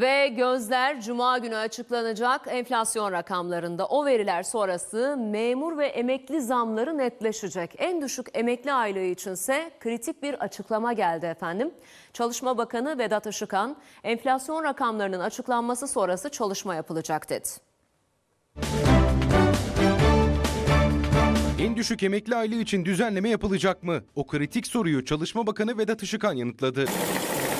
Ve gözler cuma günü açıklanacak enflasyon rakamlarında. O veriler sonrası memur ve emekli zamları netleşecek. En düşük emekli aylığı içinse kritik bir açıklama geldi efendim. Çalışma Bakanı Vedat Işıkhan, enflasyon rakamlarının açıklanması sonrası çalışma yapılacak dedi. Düşük emekli aylığı için düzenleme yapılacak mı? O kritik soruyu Çalışma Bakanı Vedat Işıkhan yanıtladı.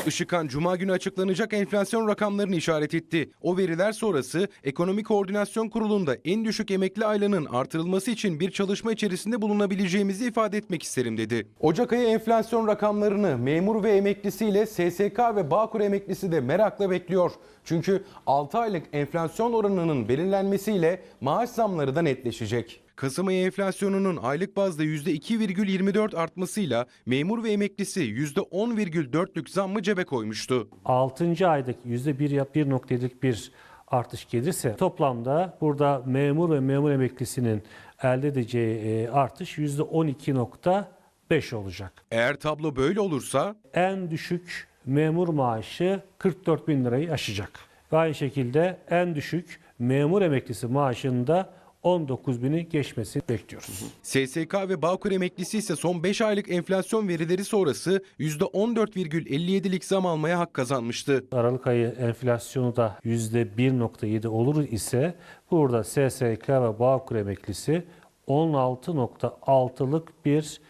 Işıkhan Cuma günü açıklanacak enflasyon rakamlarını işaret etti. O veriler sonrası Ekonomi Koordinasyon Kurulu'nda en düşük emekli aylığının artırılması için bir çalışma içerisinde bulunabileceğimizi ifade etmek isterim dedi. Ocak ayı enflasyon rakamlarını memur ve emeklisiyle SSK ve Bağkur emeklisi de merakla bekliyor. Çünkü 6 aylık enflasyon oranının belirlenmesiyle maaş zamları da netleşecek. Kasım ayı enflasyonunun aylık bazda %2,24 artmasıyla memur ve emeklisi %10,4'lük zammı cebe koymuştu. 6. aylık %1 yap 1.7'lik bir artış gelirse toplamda burada memur ve memur emeklisinin elde edeceği e, artış %12.5 olacak. Eğer tablo böyle olursa En düşük memur maaşı 44 bin lirayı aşacak. Ve aynı şekilde en düşük memur emeklisi maaşında 19 bini geçmesini bekliyoruz. SSK ve Bağkur emeklisi ise son 5 aylık enflasyon verileri sonrası %14,57'lik zam almaya hak kazanmıştı. Aralık ayı enflasyonu da %1.7 olur ise burada SSK ve Bağkur emeklisi 16.6'lık bir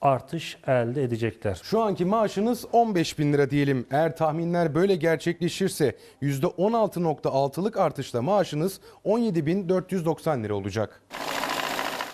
artış elde edecekler. Şu anki maaşınız 15 bin lira diyelim. Eğer tahminler böyle gerçekleşirse %16.6'lık artışla maaşınız 17.490 lira olacak.